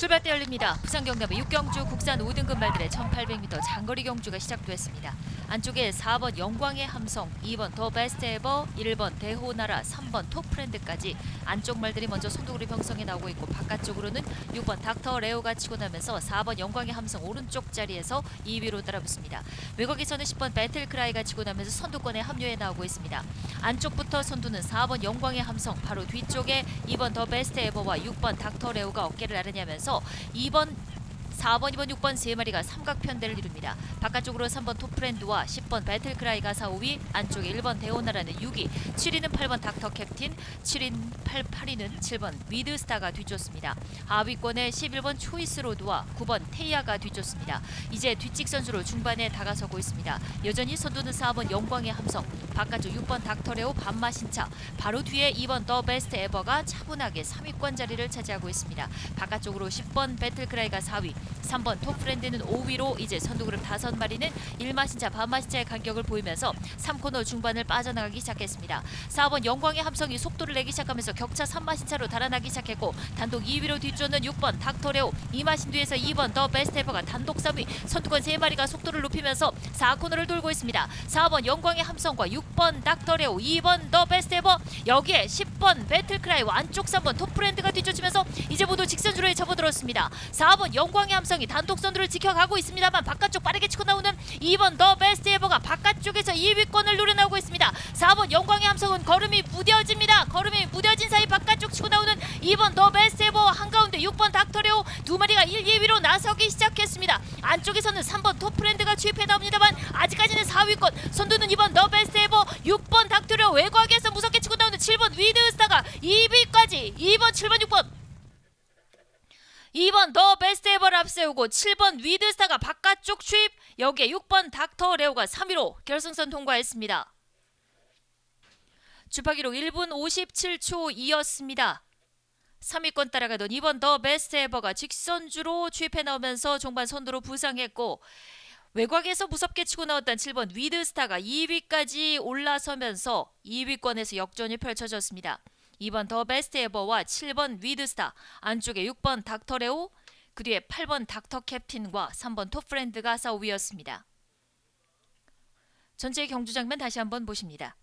출발대 열립니다. 부산 경남의 육경주 국산 5등급 말들의 1800m 장거리 경주가 시작됐습니다. 안쪽에 4번 영광의 함성, 2번 더 베스트 에버, 1번 대호나라, 3번 톱프렌드까지 안쪽 말들이 먼저 선두그룹 형성에 나오고 있고 바깥쪽으로는 6번 닥터 레오가 치고 나면서 4번 영광의 함성 오른쪽 자리에서 2위로 따라붙습니다. 외곽에서는 10번 배틀크라이가 치고 나면서 선두권에 합류해 나오고 있습니다. 안쪽부터 선두는 4번 영광의 함성, 바로 뒤쪽에 2번 더 베스트 에버와 6번 닥터 레오가 어깨를 나르냐면서 2번 4번, 2번, 6번 세 마리가 삼각편대를 이룹니다. 바깥쪽으로 3번 톱프렌드와 10번 배틀크라이가 4, 5위, 안쪽에 1번 대오나라는 6위, 7위는 8번 닥터 캡틴, 7인 8, 8위는 7번 위드스타가 뒤쫓습니다. 하위권에 11번 초이스 로드와 9번 테이아가 뒤쫓습니다. 이제 뒷직 선수로 중반에 다가서고 있습니다. 여전히 선두는 4번 영광의 함성, 바깥쪽 6번 닥터레오 반마신차, 바로 뒤에 2번 더 베스트 에버가 차분하게 3위권 자리를 차지하고 있습니다. 바깥쪽으로 10번 배틀크라이가 4위, 3번 톱프렌드는 5위로 이제 선두그룹 5마리는 1마신차 반마신차의 간격을 보이면서 3코너 중반을 빠져나가기 시작했습니다. 4번 영광의 함성이 속도를 내기 시작하면서 격차 3마신차로 달아나기 시작했고 단독 2위로 뒤쫓는 6번 닥터레오 2마신 뒤에서 2번 더 베스트 에버가 단독 3위 선두권 3마리가 속도를 높이면서 4코너를 돌고 있습니다. 4번 영광의 함성과 6번 닥터레오 2번 더 베스트 에버 여기에 10번 배틀크라이와 안쪽 3번 톱프렌드가 뒤쫓으면서 이제 모두 직선주로에 접어들었습니다. 4번 영광의 함성이 단독 선두를 지켜가고 있습니다만 바깥쪽 빠르게 치고 나오는 2번 더 베스트 에버가 바깥쪽에서 2위권을 노려나오고 있습니다. 4번 영광의 함성은 걸음이 무뎌집니다. 걸음이 무뎌진 사이 바깥쪽 치고 나오는 2번 더 베스트 에버 한가운데 6번 닥터레오 두 마리가 1, 2위로 나서기 시작했습니다. 안쪽에서는 3번 톱프렌드가 추입해 나옵니다만 아직까지는 4위권 선두는 2번 더 베스트 에버 6번 닥터레오 외곽에서 무섭게 치고 나오는 7번 위드스타가 2위까지 2번 7번 6번 2번 더 베스트 에버를 앞세우고 7번 위드스타가 바깥쪽 추입 여기에 6번 닥터 레오가 3위로 결승선 통과했습니다. 주파기록 1분 57초 이었습니다. 3위권 따라가던 2번 더 베스트 에버가 직선주로 추입해 나오면서 종반 선두로 부상했고 외곽에서 무섭게 치고 나왔던 7번 위드스타가 2위까지 올라서면서 2위권에서 역전이 펼쳐졌습니다. 2번 더 베스트 에버와 7번 위드스타, 안쪽에 6번 닥터레오, 그 뒤에 8번 닥터 캡틴과 3번 톱프렌드가 4위였습니다. 전체 경주 장면 다시 한번 보십니다.